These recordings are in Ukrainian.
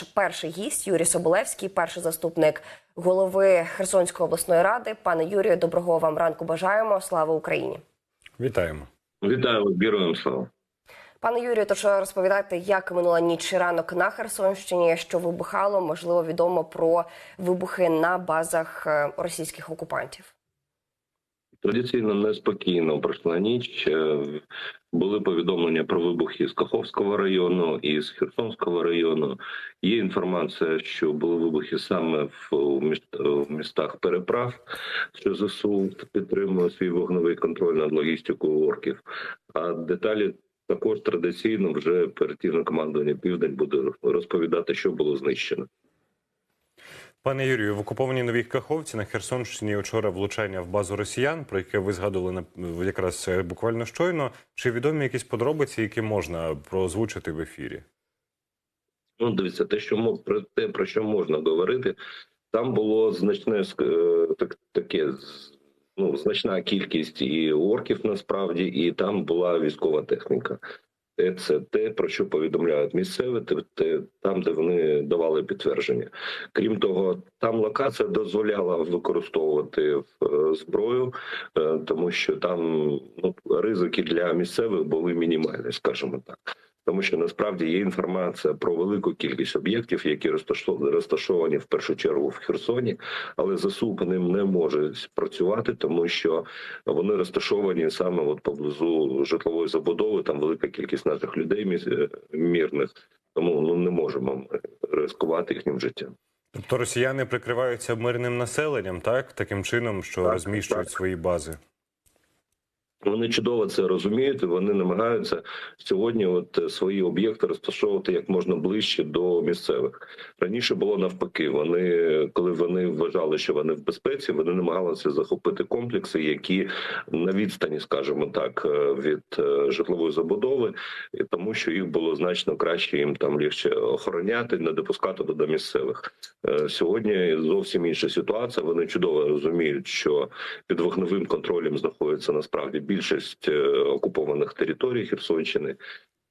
наш перший гість Юрій Соболевський, перший заступник голови Херсонської обласної ради. Пане Юрію, доброго вам ранку. Бажаємо. Слава Україні. Вітаємо. Вітаю вас, героям слава. Пане Юрію, то що розповідати, як минула ніч і ранок на Херсонщині, що вибухало, можливо, відомо про вибухи на базах е, російських окупантів. Традиційно неспокійно пройшла ніч. Е, Були повідомлення про вибухи з Каховського району і з Херсонського району. Є інформація, що були вибухи саме в містах переправ, що ЗСУ підтримує свій вогневий контроль над логістикою орків. А деталі також традиційно вже оперативне командування Південь буде розповідати, що було знищено. Пане Юрію, в окупованій новій Каховці на Херсонщині вчора влучання в базу росіян, про яке ви згадували якраз е, буквально щойно. Чи відомі якісь подробиці, які можна проозвучити в ефірі? Ну, дивіться, те, що про те, про що можна говорити, там було значне е, так, таке ну, значна кількість і орків насправді, і там була військова техніка. Це те, про що повідомляють місцеві, те, там, де вони давали підтвердження. Крім того, там локація дозволяла використовувати е, зброю, е, тому що там ну, ризики для місцевих були мінімальні, скажімо так. Тому що насправді є інформація про велику кількість об'єктів, які розташо- розташовані в першу чергу в Херсоні, але ЗСУ по ним не може працювати, тому що вони розташовані саме от поблизу житлової забудови. Там велика кількість наших людей мірних, тому ну не можемо ризикувати їхнім життям. Тобто росіяни прикриваються мирним населенням, так таким чином, що Так, розміщують так. свої бази. Вони чудово це розуміють. Вони намагаються сьогодні, от е, свої об'єкти розташовувати як можна ближче до місцевих. Раніше було навпаки. Вони коли вони вважали, що вони в безпеці, вони намагалися захопити комплекси, які на відстані, скажімо так, е, від е, житлової забудови, тому що їх було значно краще їм там легше охороняти, не допускати до місцевих. Сьогодні зовсім інша ситуація. Вони чудово розуміють, що під вогневим контролем знаходиться насправді більшість е, окупованих територій Херсонщини,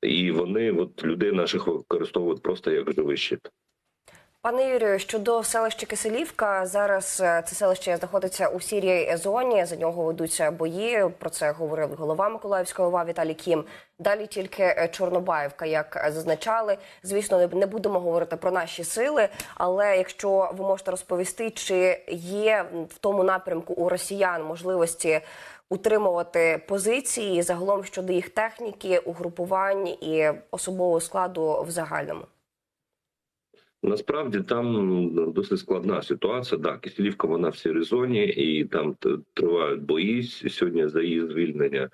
і вони от людей наших використовують просто як живий щит. Пане Юрію, щодо селища Киселівка, зараз е, це селище знаходиться у сірій зоні. За нього ведуться бої. Про це говорив голова Миколаївської ОВА Віталій Кім. Далі тільки е, Чорнобаївка, як зазначали. Звісно, не будемо говорити про наші сили. Але якщо ви можете розповісти, чи є в тому напрямку у росіян можливості утримувати позиції загалом щодо їх техніки, угрупувань і особового складу в загальному. Насправді там досить складна ситуація. Да, Киселівка вона в сірій і там тривають бої сьогодні за її звільнення.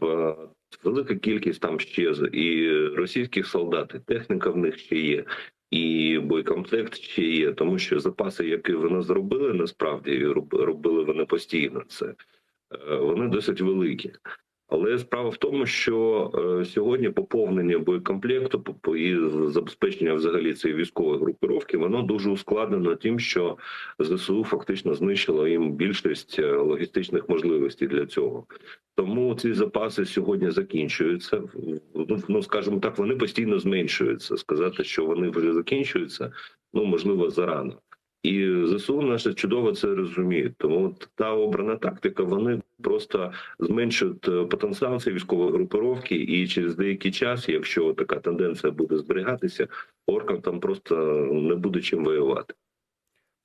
В велика кількість там ще і російських солдат, і техніка в них ще є, і боєкомплект ще є, тому що запаси, які вони зробили, насправді робили вони постійно це. Е, Вони досить великі. Але справа в тому, що е, сьогодні поповнення боєкомплекту і забезпечення взагалі цієї військової групировки, воно дуже ускладнено тим, що ЗСУ фактично знищило їм більшість е, логістичних можливостей для цього. Тому ці запаси сьогодні закінчуються. Ну, ну скажімо так, вони постійно зменшуються. Сказати, що вони вже закінчуються, ну можливо, зарано. І ЗСУ наше чудово це розуміють. Тому та обрана тактика, вони просто зменшують е, потенціал цієї військової групировки, і через деякий час, якщо така тенденція буде зберігатися, оркам там просто не буде чим воювати.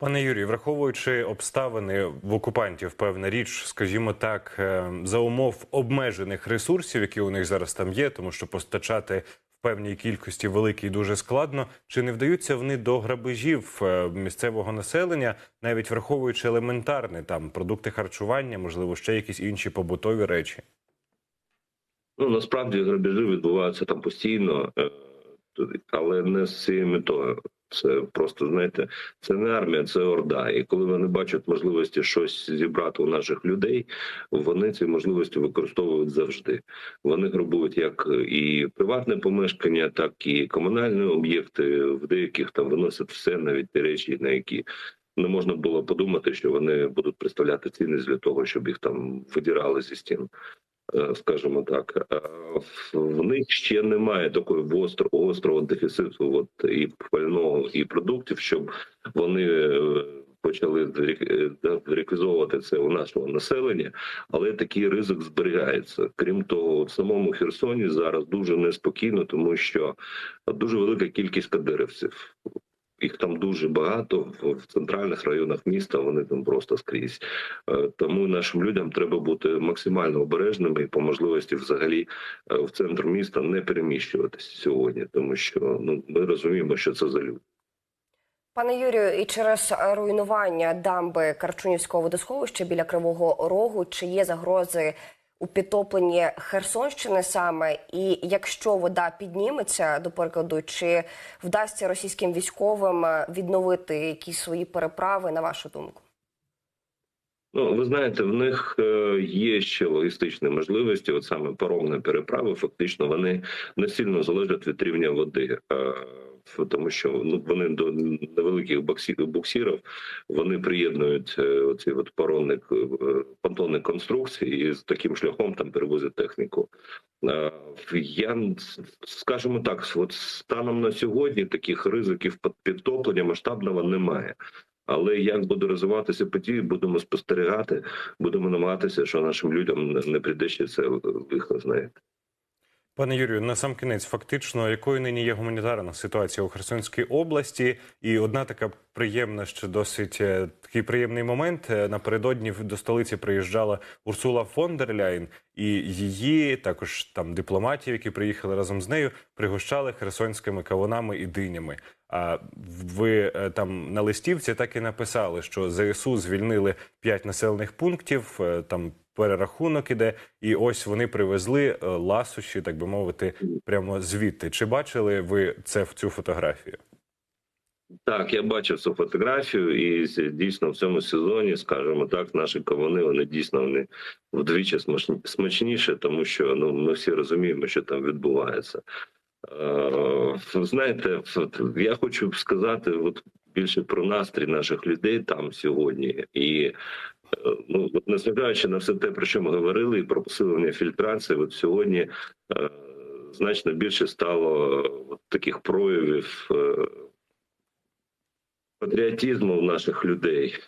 Пане Юрію, враховуючи обставини в окупантів, певна річ, скажімо так, е, за умов обмежених ресурсів, які у них зараз там є, тому що постачати певній кількості великій дуже складно. Чи не вдаються вони до грабежів е, місцевого населення, навіть враховуючи елементарне там продукти харчування, можливо, ще якісь інші побутові речі? Ну насправді грабежі відбуваються там постійно, е, але не з цією метою. Це просто знаєте, це не армія, це орда. І коли вони бачать можливості щось зібрати у наших людей, вони ці можливості використовують завжди. Вони грабують як і приватне помешкання, так і комунальні об'єкти. В деяких там виносять все, навіть ті речі, на які не можна було подумати, що вони будуть представляти цінність для того, щоб їх там видірали зі стін. Е, скажімо так. Е, в- них ще немає такої гостро, гострого дефіциту от, і пального, і продуктів, щоб вони е, почали рек- реквізовувати це у нашого населення, але такий ризик зберігається. Крім того, в самому Херсоні зараз дуже неспокійно, тому що дуже велика кількість кадирівців. Їх там дуже багато в- центральних районах міста. Вони там просто скрізь. Е, Тому нашим людям треба бути максимально обережними і по можливості взагалі е, в центр міста не переміщуватися сьогодні, тому що ну ми розуміємо, що це за люди. Пане Юрію, і через руйнування дамби Карчунівського водосховища біля Кривого Рогу, чи є загрози у підтопленні Херсонщини саме? І якщо вода підніметься, до прикладу, чи вдасться російським військовим е, відновити якісь свої переправи, на вашу думку? Ну, ви знаєте, в них е, є ще логістичні можливості. От саме паромні переправи, фактично, вони не сильно залежать від рівня води. Е, Тому що ну вони до невеликих буксірів вони приєднують е, оці от паромні е, понтонні конструкції і з таким шляхом там перевозять техніку. Я скажімо так, от станом на сьогодні таких ризиків під- підтоплення масштабного немає. Але як буде розвиватися події, будемо спостерігати, будемо намагатися, що нашим людям не- прийде ще це лихо, знаєте. Пане Юрію, на сам кінець, фактично, якою нині є гуманітарна ситуація у Херсонській області, і одна така приємна, ще досить е, такий приємний момент. Е, Напередодні до столиці приїжджала Урсула фон дер Ляйн, і її також там дипломатів, які приїхали разом з нею, пригощали херсонськими кавунами і динями. А ви е, там на листівці так і написали, що ЗСУ звільнили п'ять населених пунктів. е, Там перерахунок іде, і ось вони привезли е, ласощі, так би мовити, прямо звідти. Чи бачили ви це в цю фотографію? Так, я бачив цю фотографію, і дійсно в цьому сезоні, скажімо так, наші кавуни вони дійсно вони вдвічі смачні- смачніші, тому що ну ми всі розуміємо, що там відбувається. Е, знаєте, я хочу сказати, от більше про настрій наших людей там сьогодні, і е, ну незважаючи на все те, про що ми говорили, і про посилення фільтрації, от сьогодні е, значно більше стало от таких проявів. патріотизму в наших людей.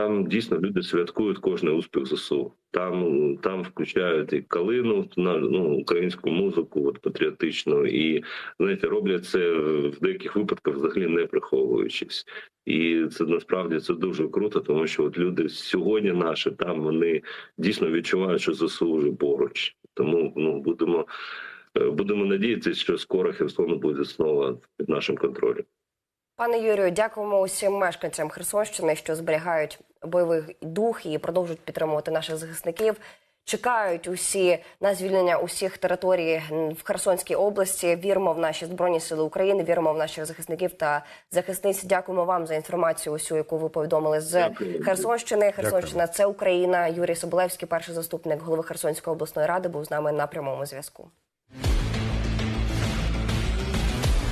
Там дійсно люди святкують кожний успіх ЗСУ. Там там включають і калину на ну, українську музику, от патріотичну, і знаєте, роблять це в деяких випадках взагалі не приховуючись. І це насправді це дуже круто, тому що от люди сьогодні наші там вони дійсно відчувають, що ЗСУ вже поруч. Тому ну будемо е, будемо надіятися, що скоро Херсон буде знову під нашим контролем. Пане Юрію, дякуємо усім мешканцям Херсонщини, що зберігають бойовий дух і продовжують підтримувати наших захисників. Чекають усі на звільнення усіх територій в Херсонській області. Віримо в наші збройні сили України. Віримо в наших захисників та захисниць. Дякуємо вам за інформацію, усю яку ви повідомили з Дякую. Херсонщини. Херсонщина це Україна. Юрій Соболевський, перший заступник голови Херсонської обласної ради, був з нами на прямому зв'язку.